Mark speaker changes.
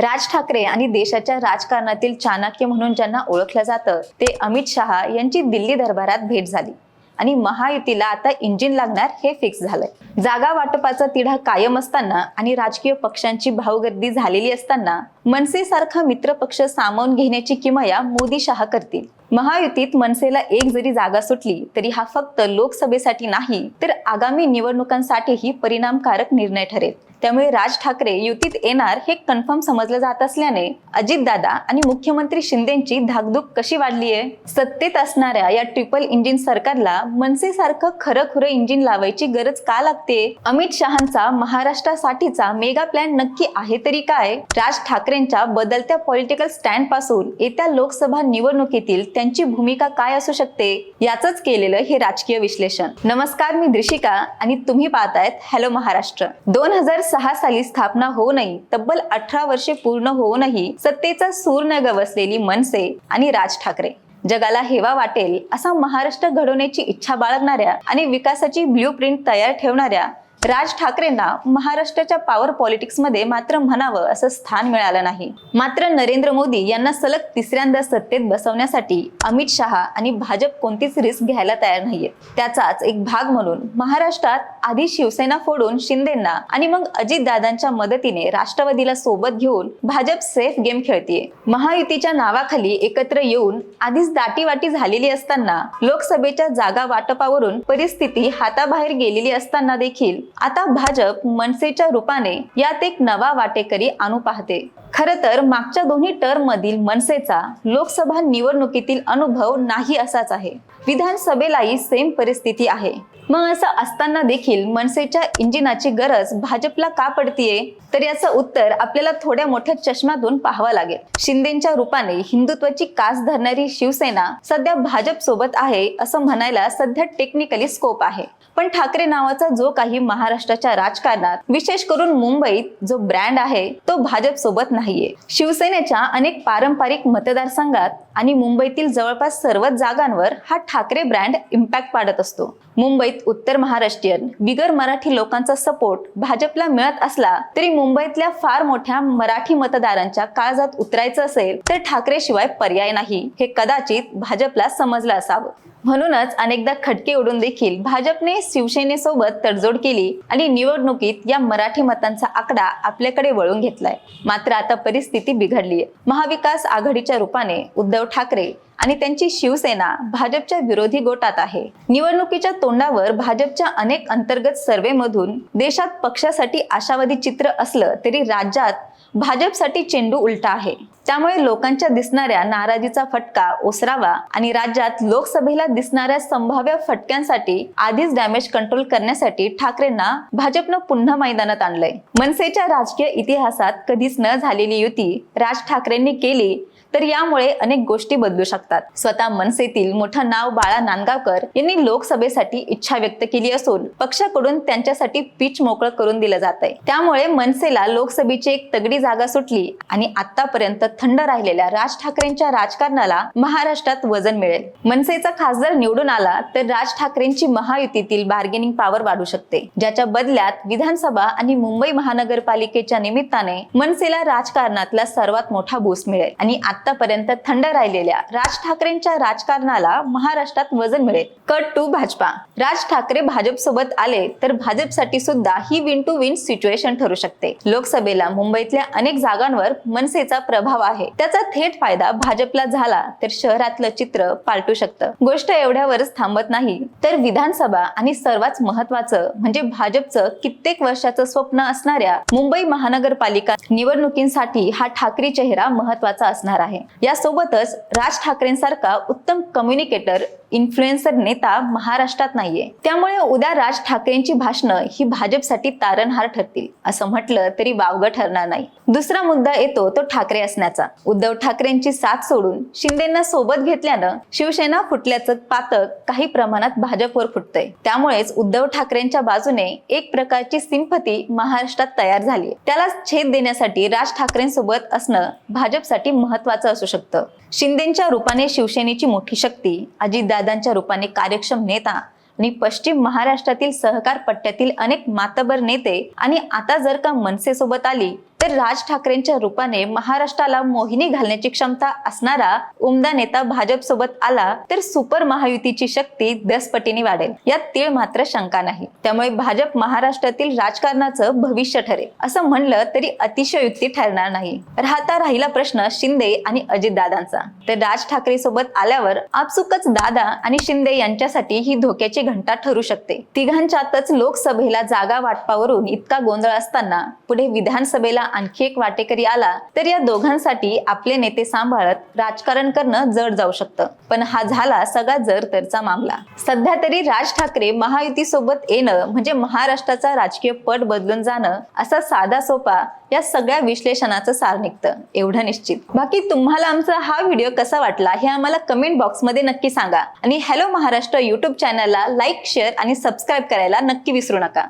Speaker 1: राज ठाकरे आणि देशाच्या राजकारणातील चाणक्य म्हणून ज्यांना ओळखलं जातं ते अमित शहा यांची दिल्ली दरबारात भेट झाली. आणि महायुतीला आता इंजिन लागणार हे फिक्स झालंय. जागा वाटपाचा तिढा कायम असताना आणि राजकीय पक्षांची भावगर्दी झालेली असताना मनसेसारखा मित्रपक्ष सामावून घेण्याची किमया मोदी शहा करतील. महायुतीत मनसेला एक जरी जागा सुटली तरी हा फक्त लोकसभेसाठी नाही तर आगामी निवडणुकांसाठीही परिणामकारक निर्णय ठरेल. त्यामुळे राज ठाकरे युतीत येणार हे कन्फर्म समजलं जात असल्याने अजितदादा आणि मुख्यमंत्री शिंदेची धाकधूक कशी वाढली आहे सत्तेत असणाऱ्या या ट्रिपल इंजिन सरकारला मनसेसारखं खरं खुरं इंजिन लावायची गरज का लागते? अमित शहांचा महाराष्ट्रासाठीचा मेगा प्लॅन नक्की आहे तरी काय? राज ठाकरे ठाकरेंच्या बदलत्या पॉलिटिकल स्टँडपासून येत्या लोकसभा निवडणुकीतील त्यांची भूमिका काय असू शकते याच केलेलं हे राजकीय विश्लेषण. नमस्कार मी दृशिका आणि तुम्ही पाहतायत हॅलो महाराष्ट्र. दोन हजार सहा साली स्थापना होऊनही तब्बल अठरा वर्षे पूर्ण होऊनही सत्तेचा सूर न गवसलेली मनसे आणि राज ठाकरे. जगाला हेवा वाटेल असा महाराष्ट्र घडवण्याची इच्छा बाळगणाऱ्या आणि विकासाची ब्ल्यू प्रिंट तयार ठेवणाऱ्या राज ठाकरेंना महाराष्ट्राच्या पॉवर पॉलिटिक्समध्ये मात्र म्हणावं असं स्थान मिळालं नाही. मात्र नरेंद्र मोदी यांना सलग तिसऱ्यांदा सत्तेत बसवण्यासाठी अमित शहा आणि भाजप कोणतीच रिस्क घ्यायला तयार नाहीये त्याचाच एक भाग म्हणून महाराष्ट्रात आधी शिवसेना फोडून शिंदेना आणि मग अजितदादांच्या मदतीने राष्ट्रवादीला सोबत घेऊन भाजप सेफ गेम खेळतीये. महायुतीच्या नावाखाली एकत्र येऊन आधीच दाटीवाटी झालेली असताना लोकसभेच्या जागा वाटपावरून परिस्थिती हाताबाहेर गेलेली असताना देखील आता भाजप मनसेच्या रूपाने यात एक नवा वाटेकरी आणू पाहते. खर तर मागच्या दोन्ही टर्म मधील मनसेचा लोकसभा निवडणुकीतील अनुभव नाही असाच आहे. विधानसभेलाही सेम परिस्थिती आहे. मग असं असताना देखील मनसेच्या इंजिनाची गरज भाजपला का पडतीये? तर याचं उत्तर आपल्याला थोड्या मोठ्या चष्म्यातून पाहावं लागेल. शिंदेच्या रूपाने हिंदुत्वाची कास धरणारी शिवसेना सध्या भाजप सोबत आहे असं म्हणायला सध्या टेक्निकली स्कोप आहे. पण ठाकरे नावाचा जो काही महाराष्ट्राच्या राजकारणात विशेष करून मुंबईत जो ब्रँड आहे तो भाजप सोबत नाहीये. शिवसेनेच्या अनेक पारंपरिक मतदारसंघात आणि मुंबईतील जवळपास सर्वच जागांवर हा ठाकरे ब्रँड इम्पॅक्ट पाडत असतो. मुंबईत उत्तर महाराष्ट्रीयन बिगर मराठी लोकांचा सपोर्ट भाजपला मिळत असला तरी मुंबईतल्या फार मोठ्या मराठी मतदारांच्या काळजात उतरायचं असेल तर ठाकरे शिवाय पर्याय नाही. हे कदाचित भाजपला समजलं असावं. म्हणूनच अनेकदा खटके उडून देखील भाजपने शिवसेनेसोबत तडजोड केली आणि निवडणुकीत या मराठी मतांचा आकडा आपल्याकडे वळून घेतलाय. मात्र आता परिस्थिती बिघडली महाविकास आघाडीच्या रूपाने उद्धव ठाकरे आणि त्यांची शिवसेना भाजपच्या विरोधी गोटात आहे. निवडणुकीच्या तोंडावर भाजपच्या अनेक अंतर्गत सर्वेमधून देशात पक्षासाठी आशावादी चित्र असलं तरी राज्यात भाजपसाठी चेंडू उलटा आहे. त्यामुळे लोकांच्या दिसणाऱ्या नाराजीचा फटका ओसरावा आणि राज्यात लोकसभेला दिसणाऱ्या संभाव्य फटक्यांसाठी आधीच डॅमेज कंट्रोल करण्यासाठी ठाकरेंना भाजपनं पुन्हा मैदानात आणलंय. मनसेच्या राजकीय इतिहासात कधीच न झालेली युती राज ठाकरेंनी केली तर यामुळे अनेक गोष्टी बदलू शकतात. स्वतः मनसेतील मोठं नाव बाळा नांदगावकर यांनी लोकसभेसाठी इच्छा व्यक्त केली असून पक्षाकडून त्यांच्यासाठी पिच मोकळं करून दिलं जात आहे त्यामुळे मनसेला लोकसभेची एक तगडी जागा सुटली आणि आतापर्यंत थंड राहिलेल्या राज ठाकरेंच्या राजकारणाला महाराष्ट्रात वजन मिळेल. मनसेचा खासदार निवडून आला तर राज ठाकरेंची महायुतीतील बार्गेनिंग पॉवर वाढू शकते. ज्याच्या बदल्यात विधानसभा आणि मुंबई महानगरपालिकेच्या निमित्ताने मनसेला राजकारणातला सर्वात मोठा बूस्ट मिळेल आणि आतापर्यंत थंड राहिलेल्या राज ठाकरेंच्या राजकारणाला महाराष्ट्रात वजन मिळेल. Cut to Bhajpa. राज ठाकरे भाजप सोबत आले तर भाजपसाठी सुद्धा ही विन टू विन सिच्युएशन ठरू शकते. लोकसभेला मुंबईतल्या अनेक जागांवर मनसेचा प्रभाव आहे. त्याचा थेट फायदा भाजपला झाला तर शहरातलं चित्र पालटू शकतं. गोष्ट एवढ्यावरच थांबत नाही. तर विधानसभा आणि सर्वात महत्वाचं म्हणजे भाजपचं कित्येक वर्षाचं स्वप्न असणाऱ्या मुंबई महानगरपालिका निवडणुकींसाठी हा ठाकरे चेहरा महत्त्वाचा असणार आहे. यासोबतच राज ठाकरेंसारखा उत्तम कम्युनिकेटर इन्फ्लुएन्सर नेता महाराष्ट्रात नाहीये. त्यामुळे उद्या राज ठाकरेंची भाषणं ही भाजपसाठी तारणहार ठरतील असं म्हटलं तरी वावगं ठरणार नाही. दुसरा मुद्दा येतो तो ठाकरे असण्याचा. उद्धव ठाकरेंची साथ सोडून शिंदेना सोबत घेतल्यानं शिवसेना फुटल्याचं पातक काही प्रमाणात भाजपवर फुटतंय. त्यामुळेच उद्धव ठाकरेंच्या बाजूने एक प्रकारची सिंपती महाराष्ट्रात तयार झाली त्याला छेद देण्यासाठी राज ठाकरेंसोबत असणं भाजपसाठी महत्वाचं असू शकतं. शिंदेच्या रूपाने शिवसेनेची मोठी शक्ती अजितदादांच्या रूपाने कार्यक्षम नेता आणि पश्चिम महाराष्ट्रातील सहकार पट्ट्यातील अनेक मातबर नेते आणि आता जर का मनसे सोबत आली तर राज ठाकरेंच्या रूपाने महाराष्ट्राला मोहिनी घालण्याची क्षमता असणारा उमदा नेता भाजप सोबत आला तर सुपर महायुतीची शक्ती दस पटीने वाढेल. यात तीळ मात्र शंका नाही. त्यामुळे भाजप महाराष्ट्रातील राजकारणाचं भविष्य ठरेल. असं म्हणलं तरी अतिशयोक्ती ठरणार नाही. राहता राहिला प्रश्न शिंदे आणि अजित दादांचा तर राज ठाकरे सोबत आल्यावर आपसुकच दादा आणि शिंदे यांच्यासाठी ही धोक्याची घंटा ठरू शकते. तिघांच्यातच लोकसभेला जागा वाटपावरून इतका गोंधळ असताना पुढे विधानसभेला आणखी एक वाटेकरी आला तर या दोघांसाठी आपले नेते सांभाळत राजकारण करणं जड जाऊ शकतं. पण हा झाला सगळा जर तरचा मामला. सध्या तरी राज ठाकरे महायुती सोबत येणं म्हणजे महाराष्ट्राचा राजकीय पट बदलून जाणं असा साधा सोपा या सगळ्या विश्लेषणाचं सार निघतं. एवढं निश्चित. बाकी तुम्हाला आमचा हा व्हिडिओ कसा वाटला हे आम्हाला कमेंट बॉक्समध्ये नक्की सांगा. आणि हॅलो महाराष्ट्र युट्यूब चॅनलला लाईक शेअर आणि सबस्क्राईब करायला नक्की विसरू नका.